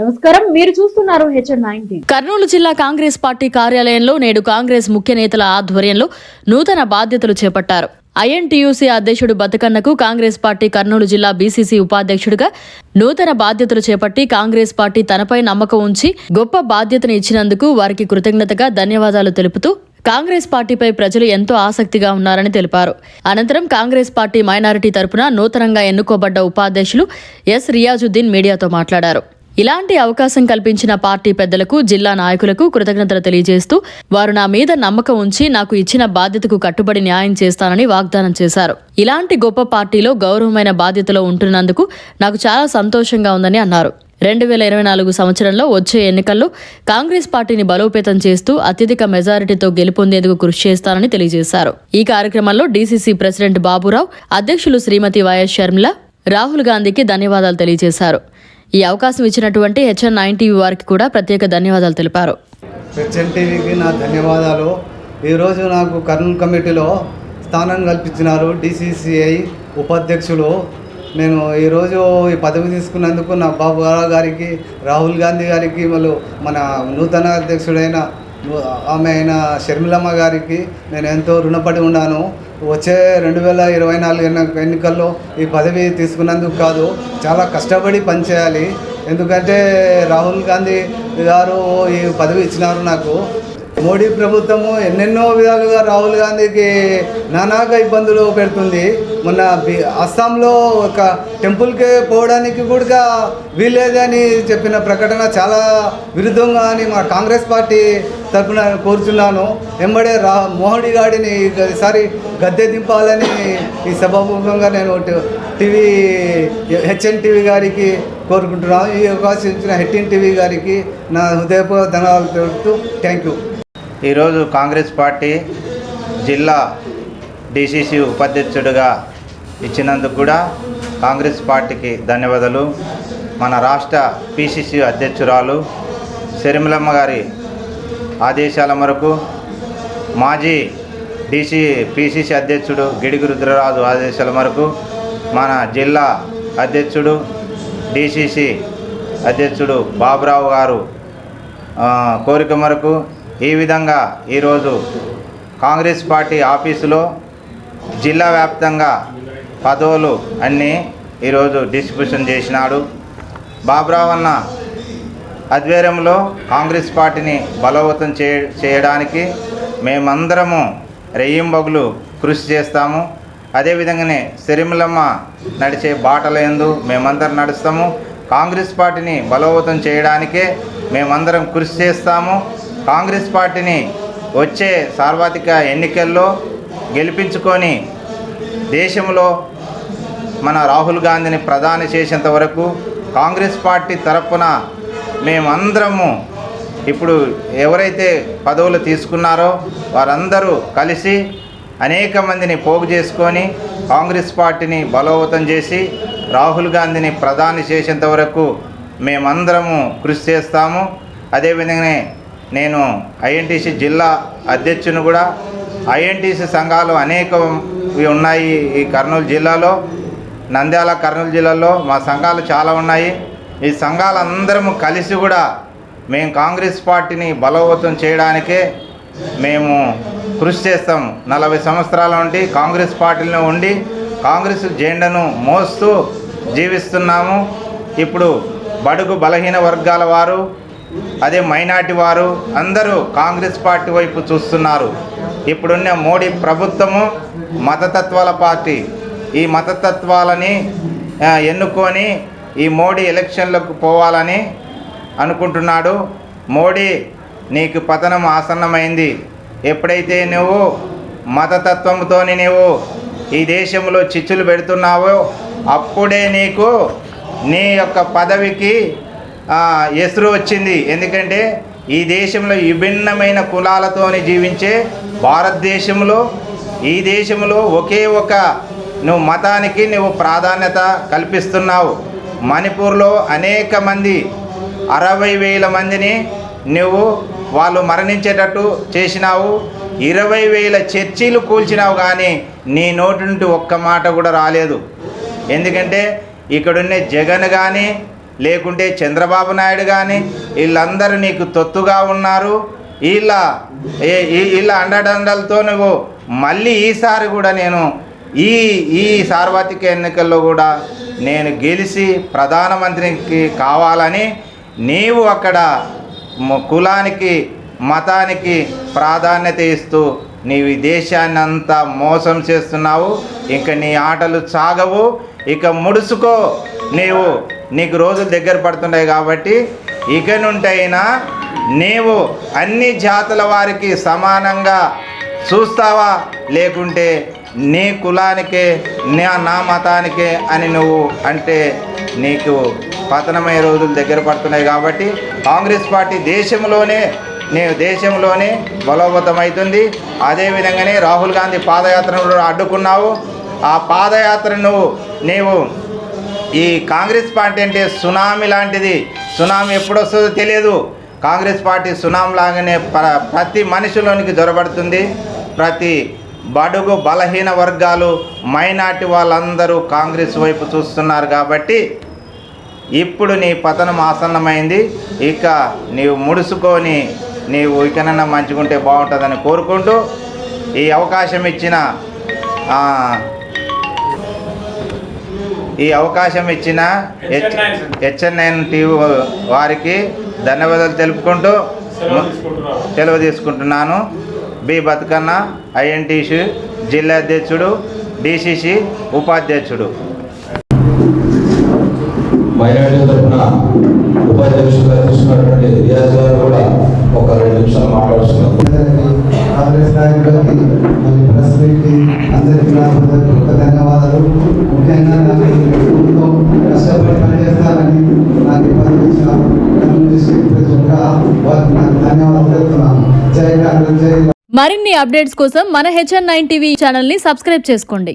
నమస్కారం. మీరు చూస్తున్నారు కర్నూలు జిల్లా కాంగ్రెస్ పార్టీ కార్యాలయంలో నేడు కాంగ్రెస్ ముఖ్య నేతల ఆధ్వర్యంలో నూతన బాధ్యతలు చేపట్టారు. ఐఎన్టీయూసీ అధ్యక్షుడు బతుకన్నకు కాంగ్రెస్ పార్టీ కర్నూలు జిల్లా బీసీసీ ఉపాధ్యక్షుడిగా నూతన బాధ్యతలు చేపట్టి కాంగ్రెస్ పార్టీ తనపై నమ్మకం ఉంచి గొప్ప బాధ్యతను ఇచ్చినందుకు వారికి కృతజ్ఞతగా ధన్యవాదాలు తెలుపుతూ కాంగ్రెస్ పార్టీపై ప్రజలు ఎంతో ఆసక్తిగా ఉన్నారని తెలిపారు. అనంతరం కాంగ్రెస్ పార్టీ మైనారిటీ తరపున నూతనంగా ఎన్నుకోబడ్డ ఉపాధ్యక్షులు ఎస్ రియాజుద్దీన్ మీడియాతో మాట్లాడారు. ఇలాంటి అవకాశం కల్పించిన పార్టీ పెద్దలకు జిల్లా నాయకులకు కృతజ్ఞతలు తెలియజేస్తూ వారు నా మీద నమ్మకం ఉంచి నాకు ఇచ్చిన బాధ్యతకు కట్టుబడి న్యాయం చేస్తానని వాగ్దానం చేశారు. ఇలాంటి గొప్ప పార్టీలో గౌరవమైన బాధ్యతలో ఉంటున్నందుకు నాకు చాలా సంతోషంగా ఉందని అన్నారు. రెండు వేల ఇరవై నాలుగు సంవత్సరంలో వచ్చే ఎన్నికల్లో కాంగ్రెస్ పార్టీని బలోపేతం చేస్తూ అత్యధిక మెజారిటీతో గెలుపొందేందుకు కృషి చేస్తానని తెలియజేశారు. ఈ కార్యక్రమంలో డీసీసీ ప్రెసిడెంట్ బాబురావు అధ్యక్షులు శ్రీమతి వైఎస్ షర్మిల రాహుల్ గాంధీకి ధన్యవాదాలు తెలియజేశారు. ఈ అవకాశం ఇచ్చినటువంటి హెచ్ఎన్ నైన్ టీవీ వారికి కూడా ప్రత్యేక ధన్యవాదాలు తెలిపారు. హెచ్ఎన్ టీవీకి నా ధన్యవాదాలు. ఈరోజు నాకు కర్నూలు కమిటీలో స్థానం కల్పించినారు డిసిసిఐ ఉపాధ్యక్షులు. నేను ఈరోజు ఈ పదవి తీసుకున్నందుకు నా బాబు గారికి రాహుల్ గాంధీ గారికి మళ్ళీ మన నూతన అధ్యక్షుడైన ఆమె అయిన షర్మిలమ్మ గారికి నేను ఎంతో రుణపడి ఉన్నాను. వచ్చే రెండు వేల ఇరవై నాలుగు ఎన్నికల్లో ఈ పదవి తీసుకున్నందుకు కాదు చాలా కష్టపడి పనిచేయాలి. ఎందుకంటే రాహుల్ గాంధీ గారు ఈ పదవి ఇచ్చినారు నాకు. మోడీ ప్రభుత్వము ఎన్నెన్నో విధాలుగా రాహుల్ గాంధీకి నానాక ఇబ్బందులు పెడుతుంది. మొన్న అస్సాంలో ఒక టెంపుల్కి పోవడానికి కూడా వీల్లేదని చెప్పిన ప్రకటన చాలా విరుద్ధంగా అని మా కాంగ్రెస్ పార్టీ తరఫున కోరుచున్నాను. వెంబడే రా మోహడి గాడిని ఈసారి గద్దె దింపాలని ఈ సభాముఖంగా నేను టీవీ హెచ్ఎన్ టీవీ గారికి కోరుకుంటున్నాను. ఈ అవకాశం ఇచ్చిన హెచ్ఎన్ టీవీ గారికి నా హృదయపూర్వక ధన్యవాదాలు తెలుపుతూ థ్యాంక్ యూ. ఈరోజు కాంగ్రెస్ పార్టీ జిల్లా డిసిసి ఉపాధ్యక్షుడిగా ఇచ్చినందుకు కూడా కాంగ్రెస్ పార్టీకి ధన్యవాదాలు. మన రాష్ట్ర పిసిసి అధ్యక్షురాలు శరిమలమ్మ గారి ఆదేశాల మేరకు మాజీ డిసి పిసిసి అధ్యక్షుడు గిడిగి రుద్రరాజు ఆదేశాల మేరకు మన జిల్లా అధ్యక్షుడు డిసిసి అధ్యక్షుడు బాబురావు గారు కోరిక మేరకు ఈ విధంగా ఈరోజు కాంగ్రెస్ పార్టీ ఆఫీసులో జిల్లా వ్యాప్తంగా పదవులు అన్నీ ఈరోజు డిస్ట్రిబ్యూషన్ చేసినాడు. బాబురావన్న ఆధ్వర్యంలో కాంగ్రెస్ పార్టీని బలవంతం చే చేయడానికి మేమందరము రెయ్యింబగులు కృషి చేస్తాము. అదేవిధంగానే సిరిమలమ్మ నడిచే బాటల ఎందు మేమందరం నడుస్తాము. కాంగ్రెస్ పార్టీని బలోపేతం చేయడానికే మేమందరం కృషి చేస్తాము. కాంగ్రెస్ పార్టీని వచ్చే సార్వత్రిక ఎన్నికల్లో గెలిపించుకొని దేశంలో మన రాహుల్ గాంధీని ప్రధాని చేసేంత వరకు కాంగ్రెస్ పార్టీ తరపున మేమందరము ఇప్పుడు ఎవరైతే పదవులు తీసుకున్నారో వారందరూ కలిసి అనేక మందిని పోగు చేసుకొని కాంగ్రెస్ పార్టీని బలోపతం చేసి రాహుల్ గాంధీని ప్రధాని చేసేంత వరకు మేమందరము కృషి చేస్తాము. అదేవిధంగానే నేను ఐఎన్టీసీ జిల్లా అధ్యక్షుని కూడా ఐఎన్టీసీ సంఘాలు అనేకవి ఉన్నాయి ఈ కర్నూలు జిల్లాలో నంద్యాల కర్నూలు జిల్లాలో మా సంఘాలు చాలా ఉన్నాయి. ఈ సంఘాలందరము కలిసి కూడా మేము కాంగ్రెస్ పార్టీని బలోపేతం చేయడానికే మేము కృషి చేస్తాం. నలభై సంవత్సరాల నుండి కాంగ్రెస్ పార్టీలో ఉండి కాంగ్రెస్ జెండాను మోస్తూ జీవిస్తున్నాము. ఇప్పుడు బడుగు బలహీన వర్గాల వారు అదే మైనార్టీ వారు అందరూ కాంగ్రెస్ పార్టీ వైపు చూస్తున్నారు. ఇప్పుడున్న మోడీ ప్రభుత్వము మతతత్వాల పార్టీ. ఈ మతతత్వాలని ఎన్నుకొని ఈ మోడీ ఎలక్షన్లకు పోవాలని అనుకుంటున్నాడు. మోడీ నీకు పతనం ఆసన్నమైంది. ఎప్పుడైతే నువ్వు మతతత్వంతో నువ్వు ఈ దేశంలో చిచ్చులు పెడుతున్నావో అప్పుడే నీకు నీ యొక్క పదవికి ఎసురు వచ్చింది. ఎందుకంటే ఈ దేశంలో విభిన్నమైన కులాలతోనే జీవించే భారతదేశంలో ఈ దేశంలో ఒకే ఒక నువ్వు మతానికి నువ్వు ప్రాధాన్యత కల్పిస్తున్నావు. మణిపూర్లో అనేక మంది అరవై వేల మందిని నువ్వు వాళ్ళు మరణించేటట్టు చేసినావు. ఇరవై వేల చర్చీలు కూల్చినావు కానీ నీ నోటి నుండి ఒక్క మాట కూడా రాలేదు. ఎందుకంటే ఇక్కడున్నే జగన్ కానీ లేకుంటే చంద్రబాబు నాయుడు కానీ వీళ్ళందరూ నీకు తొత్తుగా ఉన్నారు. వీళ్ళ ఈ- వీళ్ళ అండదండలతో నువ్వు మళ్ళీ ఈసారి కూడా నేను ఈ ఈ సార్వత్రిక ఎన్నికల్లో కూడా నేను గెలిచి ప్రధానమంత్రికి కావాలని నీవు అక్కడ కులానికి మతానికి ప్రాధాన్యత ఇస్తూ నీవు ఈ దేశాన్ని అంతా మోసం చేస్తున్నావు. ఇంకా నీ ఆటలు సాగవు. ఇక ముడుసుకో నీవు. నీకు రోజులు దగ్గర పడుతున్నాయి కాబట్టి ఇక నుంటైనా నీవు అన్ని జాతుల వారికి సమానంగా చూస్తావా? లేకుంటే నీ కులానికే నా నా మతానికే అని నువ్వు అంటే నీకు పతనమయ్యే రోజులు దగ్గర పడుతున్నాయి కాబట్టి కాంగ్రెస్ పార్టీ దేశంలోనే నేను దేశంలోనే బలోపతమవుతుంది అదేవిధంగానే రాహుల్ గాంధీ పాదయాత్రను అడ్డుకున్నావు. ఆ పాదయాత్రను నీవు ఈ కాంగ్రెస్ పార్టీ అంటే సునామీ లాంటిది. సునామీ ఎప్పుడు వస్తుందో తెలియదు. కాంగ్రెస్ పార్టీ సునామీ లాగానే ప్రతి మనిషిలోనికి జొరబడుతుంది. ప్రతి బడుగు బలహీన వర్గాలు మైనార్టీ వాళ్ళందరూ కాంగ్రెస్ వైపు చూస్తున్నారు కాబట్టి ఇప్పుడు నీ పతనం ఆసన్నమైంది. ఇక నీవు ముడుసుకొని నీవు ఇకనన్నా మంచిగుంటే బాగుంటుందని కోరుకుంటూ ఈ అవకాశం ఇచ్చిన ఈ అవకాశం ఇచ్చిన హెచ్ఎన్ఎన్ టీవీ వారికి ధన్యవాదాలు తెలుపుకుంటూ సెలవు తీసుకుంటున్నాను. బి బతుకన్న ఐఎన్టీసీ జిల్లా అధ్యక్షుడు డిసిసి ఉపాధ్యక్షుడు. మైనార్టీ తరఫున ఉపాధ్యక్షులుగా తీసుకున్నటువంటి రియాజ్ గారు కూడా ఒక రెండు నిమిషాలు మాట్లాడుతున్నారు. కాంగ్రెస్ నాయకులకి మరియు ప్రెస్ మీట్కి అందరికీ నా హృదయపూర్వక ధన్యవాదాలు. ముఖ్యంగా నాకు మరిన్ని అప్డేట్స్ కోసం మన హెచ్ఎన్ నైన్ టీవీ ఛానల్ని సబ్స్క్రైబ్ చేసుకోండి.